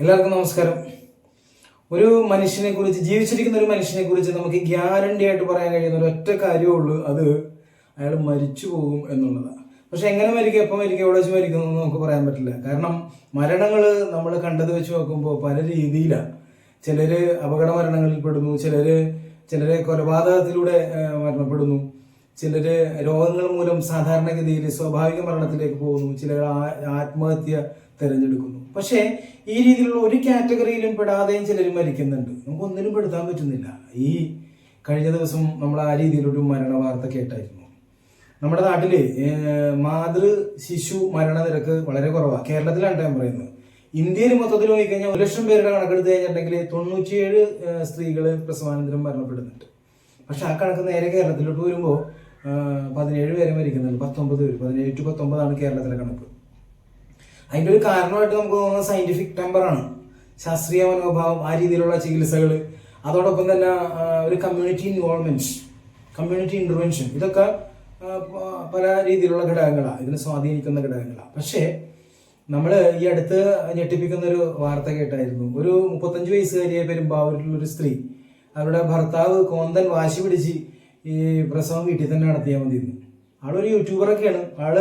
എല്ലാവർക്കും നമസ്കാരം. ഒരു മനുഷ്യനെ കുറിച്ച് ജീവിച്ചിരിക്കുന്ന ഒരു മനുഷ്യനെ കുറിച്ച് നമുക്ക് ഗ്യാരണ്ടി ആയിട്ട് പറയാൻ കഴിയുന്ന ഒരു ഒറ്റ കാര്യമേ ഉള്ളൂ. അത് അയാൾ മരിച്ചു പോകും എന്നുള്ളതാണ്. പക്ഷെ എങ്ങനെ മരിക്കും എപ്പോൾ മരിക്കും എവിടെ വെച്ച് മരിക്കുന്നു എന്ന് നമുക്ക് പറയാൻ പറ്റില്ല. കാരണം മരണങ്ങൾ നമ്മൾ കണ്ടത് വെച്ച് നോക്കുമ്പോൾ പല രീതിയിലാണ് ചിലര് അപകട മരണങ്ങളിൽ പെടുന്നു ചിലര് ചിലരെ കൊലപാതകത്തിലൂടെ മരണപ്പെടുന്നു. ചിലര് രോഗങ്ങൾ മൂലം സാധാരണഗതിയിൽ സ്വാഭാവിക മരണത്തിലേക്ക് പോകുന്നു. ചിലർ ആത്മഹത്യ തിരഞ്ഞെടുക്കുന്നു. പക്ഷേ ഈ രീതിയിലുള്ള ഒരു കാറ്റഗറിയിലും പെടാതെയും ചിലർ മരിക്കുന്നുണ്ട്. നമുക്ക് ഒന്നിനും പെടുത്താൻ പറ്റുന്നില്ല. ഈ കഴിഞ്ഞ ദിവസം നമ്മൾ ആ രീതിയിലൊരു മരണ വാർത്ത കേട്ടായിരുന്നു. നമ്മുടെ നാട്ടിൽ മാതൃ ശിശു മരണനിരക്ക് വളരെ കുറവാണ് കേരളത്തിലാണ് ഞാൻ പറയുന്നത്. ഇന്ത്യയിൽ മൊത്തത്തിൽ നോക്കിക്കഴിഞ്ഞാൽ ഒരു ലക്ഷം പേരുടെ കണക്കെടുത്ത് കഴിഞ്ഞിട്ടുണ്ടെങ്കിൽ തൊണ്ണൂറ്റിയേഴ് സ്ത്രീകൾ പ്രസവാനന്തരം മരണപ്പെടുന്നുണ്ട്. പക്ഷെ ആ കണക്ക് നേരെ കേരളത്തിലോട്ട് വരുമ്പോൾ പതിനേഴ് പേരെ മരിക്കുന്നുണ്ട്. പത്തൊമ്പത് പേര്. പതിനേഴ് ടു പത്തൊമ്പതാണ് കേരളത്തിലെ കണക്ക്. അതിന്റെ ഒരു കാരണമായിട്ട് നമുക്ക് തോന്നുന്നത് സയന്റിഫിക് ടെമ്പറാണ് ശാസ്ത്രീയ മനോഭാവം ആ രീതിയിലുള്ള ചികിത്സകൾ അതോടൊപ്പം തന്നെ ഒരു കമ്മ്യൂണിറ്റി ഇൻവോൾവ്മെന്റ് കമ്മ്യൂണിറ്റി ഇന്റർവെൻഷൻ ഇതൊക്കെ പല രീതിയിലുള്ള ഘടകങ്ങളാണ് ഇതിനെ സ്വാധീനിക്കുന്ന ഘടകങ്ങളാണ് പക്ഷേ നമ്മൾ ഈ അടുത്ത് ഞെട്ടിപ്പിക്കുന്ന ഒരു വാർത്ത കേട്ടായിരുന്നു. ഒരു മുപ്പത്തഞ്ച് വയസ്സുകാരിയെ പെരുമ്പാവൂരിലുള്ള ഒരു സ്ത്രീ അവരുടെ ഭർത്താവ് കോന്തൻ വാശി പിടിച്ച് ഈ പ്രസവം വീട്ടിൽ തന്നെ നടത്തിയാൽ മതി എന്ന്. ആളൊരു യൂട്യൂബറൊക്കെയാണ് ആൾ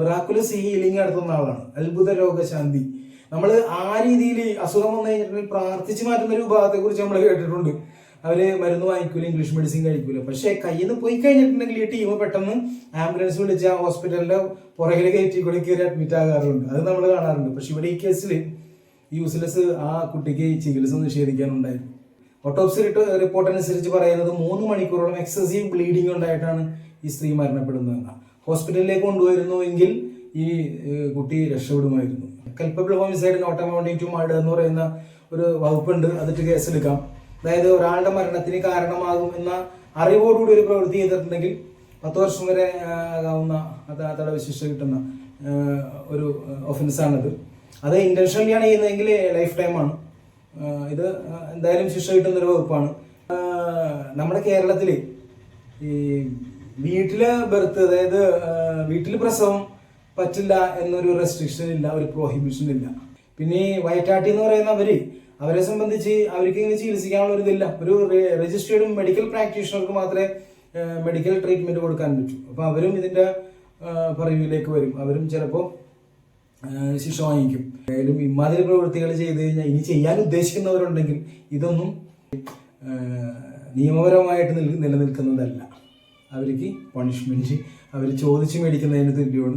മിറാക്കുലസ് ഹീലിംഗ് നടത്തുന്ന ആളാണ്. അത്ഭുത രോഗശാന്തി. നമ്മൾ ആ രീതിയിൽ അസുഖം വന്നു കഴിഞ്ഞിട്ടുണ്ടെങ്കിൽ പ്രാർത്ഥിച്ച് മാറ്റുന്ന ഒരു വിഭാഗത്തെ കുറിച്ച് നമ്മൾ കേട്ടിട്ടുണ്ട്. അവർ മരുന്ന് വാങ്ങിക്കൂല ഇംഗ്ലീഷ് മെഡിസിൻ കഴിക്കൂല. പക്ഷെ കയ്യിൽ നിന്ന് പോയി കഴിഞ്ഞിട്ടുണ്ടെങ്കിൽ ഈ ടീം പെട്ടെന്ന് ആംബുലൻസ് വിളിച്ച് ആ ഹോസ്പിറ്റലിന്റെ പുറകിൽ കയറ്റി കൂടി കയറി അഡ്മിറ്റ് ആകാറുണ്ട്. അത് നമ്മൾ കാണാറുണ്ട്. പക്ഷെ ഇവിടെ ഈ കേസിൽ യൂസ്ലെസ് ആ കുട്ടിക്ക് ചികിത്സ നിഷേധിക്കാനുണ്ടായിരുന്നു. ഓട്ടോപ്സി റിപ്പോർട്ട് അനുസരിച്ച് പറയുന്നത് മൂന്ന് മണിക്കൂറോളം എക്സസീവ് ബ്ലീഡിംഗ് ഉണ്ടായിട്ടാണ് ഈ സ്ത്രീ മരണപ്പെടുന്നത് ഹോസ്പിറ്റലിലേക്ക് കൊണ്ടുവരുന്നു എങ്കിൽ ഈ കുട്ടി രക്ഷപ്പെടുമായിരുന്നു. Culpable homicide not amounting to murder എന്ന് പറയുന്ന ഒരു വകുപ്പുണ്ട്. അതിട്ട് കേസെടുക്കാം. അതായത് ഒരാളുടെ മരണത്തിന് കാരണമാകും എന്ന അറിവോടുകൂടി ഒരു പ്രവൃത്തി ചെയ്തിട്ടുണ്ടെങ്കിൽ പത്ത് വർഷം വരെ ആകാവുന്ന തടവ് ശിക്ഷ കിട്ടുന്ന ഒരു ഒഫൻസാണത് അത് ഇന്റൻഷനലി ആണ് ചെയ്യുന്നതെങ്കിൽ ലൈഫ് ടൈമാണ് ഇത് എന്തായാലും ശിക്ഷ കിട്ടുന്ന ഒരു വകുപ്പാണ് നമ്മുടെ കേരളത്തിൽ ഈ വീട്ടിലെ ബർത്ത് അതായത് വീട്ടിൽ പ്രസവം പറ്റില്ല എന്നൊരു റെസ്ട്രിക്ഷൻ ഇല്ല ഒരു പ്രോഹിബിഷൻ ഇല്ല. പിന്നെ ഈ വയറ്റാട്ടി എന്ന് പറയുന്നവര് അവരെ സംബന്ധിച്ച് അവർക്ക് ഇങ്ങനെ ചികിത്സിക്കാനുള്ള ഒരു ഇതില്ല. ഒരു രജിസ്റ്റേർഡ് മെഡിക്കൽ പ്രാക്ടീഷണർക്ക് മാത്രമേ മെഡിക്കൽ ട്രീറ്റ്മെന്റ് കൊടുക്കാൻ പറ്റൂ. അപ്പൊ അവരും ഇതിന്റെ പറയിലേക്ക് വരും. അവരും ചിലപ്പോൾ ശിക്ഷ വാങ്ങിക്കും ഏതായാലും ഇമാതിരി പ്രവൃത്തികൾ ചെയ്ത് കഴിഞ്ഞാൽ ഇനി ചെയ്യാൻ ഉദ്ദേശിക്കുന്നവരുണ്ടെങ്കിൽ ഇതൊന്നും നിയമപരമായിട്ട് നിൽ- നിലനിൽക്കുന്നതല്ല. അവർക്ക് പണിഷ്മെന്റ് അവർ ചോദിച്ചു മേടിക്കുന്നതിന് തുല്യമാണ്.